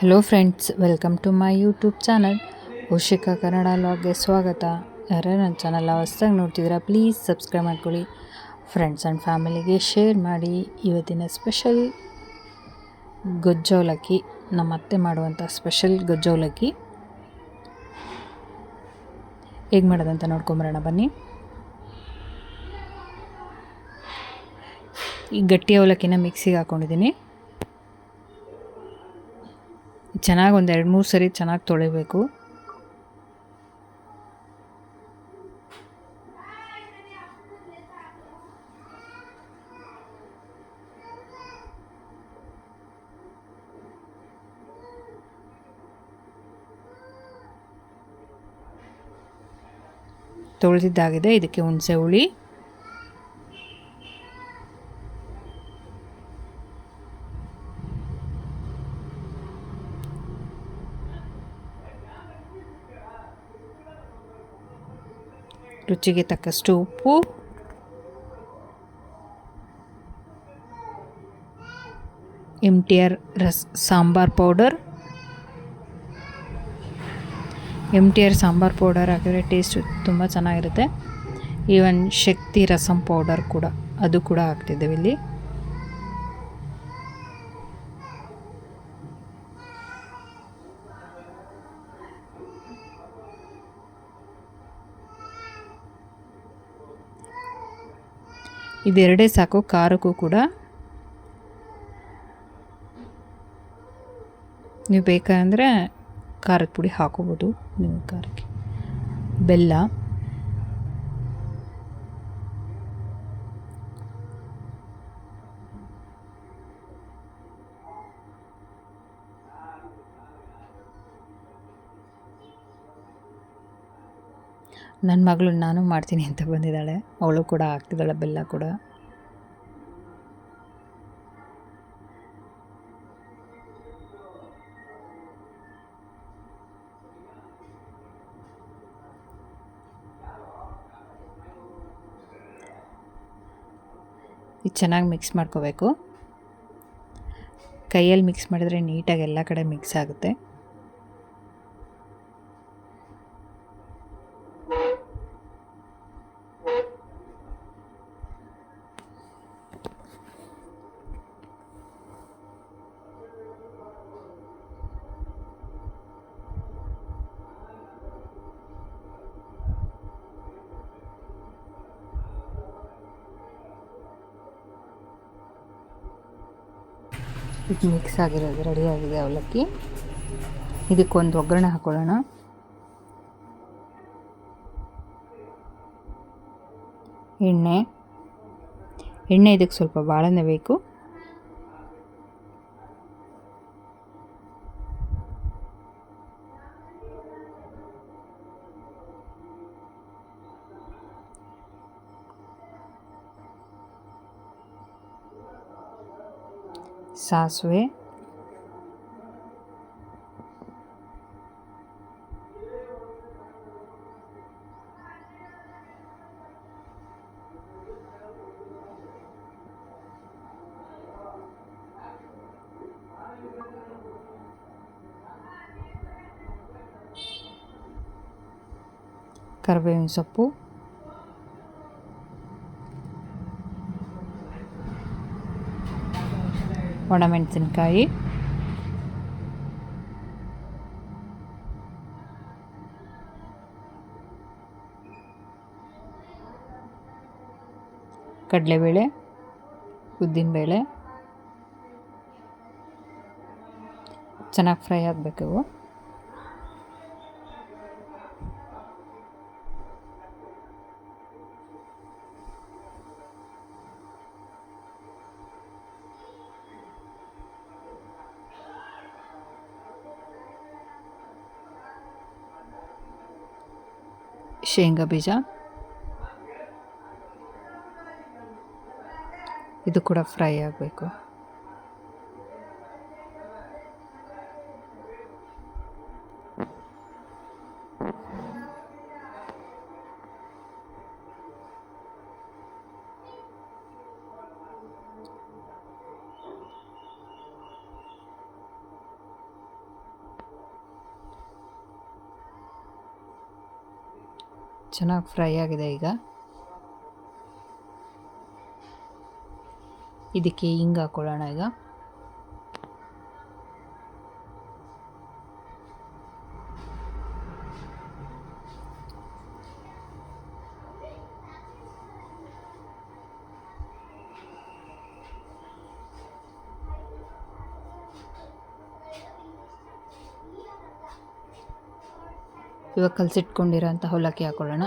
Hello friends welcome to my YouTube channel Ushika Kannada ಲಾಗ್ಗೆ ಸ್ವಾಗತ. ಯಾರು ನನ್ನ ಚಾನಲ್ ಹೊಸ್ದಾಗಿ ನೋಡ್ತಿದ್ದೀರಾ ಪ್ಲೀಸ್ ಸಬ್ಸ್ಕ್ರೈಬ್ ಮಾಡ್ಕೊಳ್ಳಿ. ಫ್ರೆಂಡ್ಸ್ ಆ್ಯಂಡ್ ಫ್ಯಾಮಿಲಿಗೆ ಶೇರ್ ಮಾಡಿ. ಇವತ್ತಿನ ಸ್ಪೆಷಲ್ ಗೊಜ್ಜವಲಕ್ಕಿ, ನಮ್ಮ ಅತ್ತೆ ಮಾಡುವಂಥ ಸ್ಪೆಷಲ್ ಗೊಜ್ಜವಲಕ್ಕಿ. ಹೇಗೆ ಮಾಡೋದಂತ ನೋಡ್ಕೊಂಬರೋಣ, ಬನ್ನಿ. ಈ ಗಟ್ಟಿ ಅವಲಕ್ಕಿನ ಮಿಕ್ಸಿಗೆ ಹಾಕ್ಕೊಂಡಿದ್ದೀನಿ ಚೆನ್ನಾಗಿ ಒಂದು ಎರಡು ಮೂರು ಸರಿ ಚೆನ್ನಾಗಿ ತೊಳಿಬೇಕು. ತೊಳೆದಿದ್ದಾಗಿದೆ. ಇದಕ್ಕೆ ಹುಣಸೆ ಹುಳಿ. ರುಚಿಗೆ ತಕ್ಕಷ್ಟು ಉಪ್ಪು. M T R ರಸ್, sambar powder. M T R sambar powder ಹಾಕಿದರೆ ಟೇಸ್ಟ್ ತುಂಬ ಚೆನ್ನಾಗಿರುತ್ತೆ. ಈವನ್ ಶಕ್ತಿ ರಸಂ ಪೌಡರ್ ಕೂಡ, ಅದು ಕೂಡ ಹಾಕ್ತಿದ್ದೇವೆ ಇಲ್ಲಿ. ಇದೆರಡೇ ಸಾಕು ಖಾರಕ್ಕೂ ಕೂಡ. ನೀವು ಬೇಕಂದರೆ ಖಾರದ ಪುಡಿ ಹಾಕೋಬೋದು ನಿಮ್ಮ ಖಾರಕ್ಕೆ ಬೆಲ್ಲ. ನನ್ನ ಮಗಳು ನಾನು ಮಾಡ್ತೀನಿ ಅಂತ ಬಂದಿದ್ದಾಳೆ. ಅವಳು ಕೂಡ ಹಾಕ್ತಿದ್ದಾಳೆ ಬೆಲ್ಲ ಕೂಡ. ಇದು ಚೆನ್ನಾಗಿ ಮಿಕ್ಸ್ ಮಾಡ್ಕೋಬೇಕು. ಕೈಯಲ್ಲಿ ಮಿಕ್ಸ್ ಮಾಡಿದರೆ ನೀಟಾಗಿ ಎಲ್ಲ ಕಡೆ ಮಿಕ್ಸ್ ಆಗುತ್ತೆ. ಇದು ಮಿಕ್ಸ್ ಆಗಿರೋದು ರೆಡಿಯಾಗಿದೆ ಅವಲಕ್ಕಿ. ಇದಕ್ಕೊಂದು ಒಗ್ಗರಣೆ ಹಾಕೊಳ್ಳೋಣ. ಎಣ್ಣೆ. ಎಣ್ಣೆ ಇದಕ್ಕೆ ಸ್ವಲ್ಪ ಭಾಳನೇ ಬೇಕು. ಸಾಸಿವೆ ಕರಿಬೇವಿನ ಸೊಪ್ಪು ಒಣಮೆಣಸಿನ್ಕಾಯಿ. ಕಡಲೆಬೇಳೆ ಉದ್ದಿನಬೇಳೆ. ಚೆನ್ನಾಗಿ ಫ್ರೈ ಆಗಬೇಕು ಶೇಂಗಾ ಬೀಜ. ಇದು ಕೂಡ ಫ್ರೈ ಆಗಬೇಕು. ಚೆನ್ನಾಗಿ ಫ್ರೈ ಆಗಿದೆ ಈಗ. ಇದಕ್ಕೆ ಹಿಂಗೆ ಹಾಕೊಳ್ಳೋಣ ಈಗ. ಇವಾಗ ಕಲಸಿಟ್ಕೊಂಡಿರೋ ಅಂಥ ಅವಲಕ್ಕಿ ಹಾಕೊಳ್ಳೋಣ.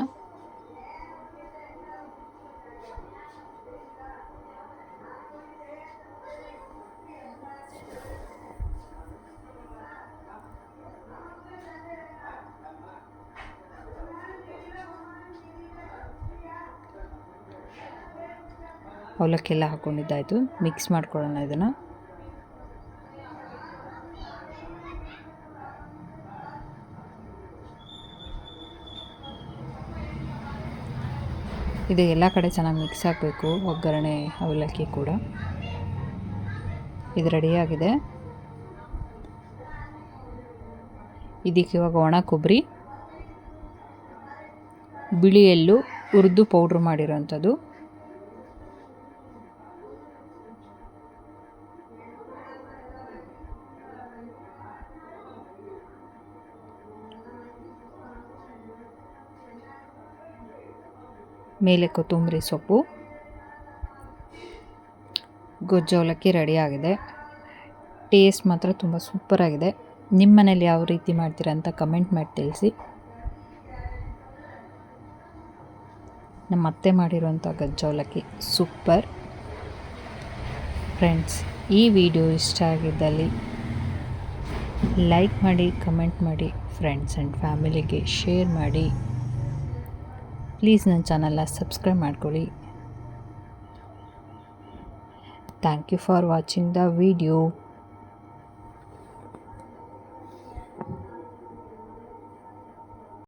ಅವಲಕ್ಕಿ ಎಲ್ಲ ಹಾಕ್ಕೊಂಡಿದ್ದಾಯಿತು ಮಿಕ್ಸ್ ಮಾಡ್ಕೊಳ್ಳೋಣ ಇದನ್ನು. ಇದು ಎಲ್ಲ ಕಡೆ ಚೆನ್ನಾಗಿ ಮಿಕ್ಸ್ ಆಗಬೇಕು, ಒಗ್ಗರಣೆ, ಅವಲಕ್ಕಿ ಕೂಡ. ಇದು ರೆಡಿಯಾಗಿದೆ ಇದಕ್ಕೆ ಇವಾಗ ಒಣ ಕೊಬ್ಬರಿ, ಬಿಳಿ ಎಳ್ಳು ಹುರಿದು ಪೌಡ್ರ್ ಮಾಡಿರೋಂಥದ್ದು. ಮೇಲೆ ಕೊತ್ತಂಬರಿ ಸೊಪ್ಪು. ಗೊಜ್ಜು ರೆಡಿಯಾಗಿದೆ ಟೇಸ್ಟ್ ಮಾತ್ರ ತುಂಬ ಸೂಪರಾಗಿದೆ ನಿಮ್ಮ ಮನೇಲಿ ಯಾವ ರೀತಿ ಮಾಡ್ತೀರಾ ಅಂತ ಕಮೆಂಟ್ ಮಾಡಿ ತಿಳಿಸಿ. ನಮ್ಮ ಅತ್ತೆ ಮಾಡಿರೋಂಥ ಗಜ್ಜು ಅವಲಕ್ಕಿ ಸೂಪರ್ ಫ್ರೆಂಡ್ಸ್ ಈ ವಿಡಿಯೋ ಇಷ್ಟ ಆಗಿದ್ದಲ್ಲಿ ಲೈಕ್ ಮಾಡಿ ಕಮೆಂಟ್ ಮಾಡಿ ಫ್ರೆಂಡ್ಸ್ ಆ್ಯಂಡ್ ಫ್ಯಾಮಿಲಿಗೆ ಶೇರ್ ಮಾಡಿ. ಪ್ಲೀಸ್ ನನ್ನ ಚಾನಲ್ನ ಸಬ್ಸ್ಕ್ರೈಬ್ ಮಾಡ್ಕೊಳ್ಳಿ. Thank you for watching the video.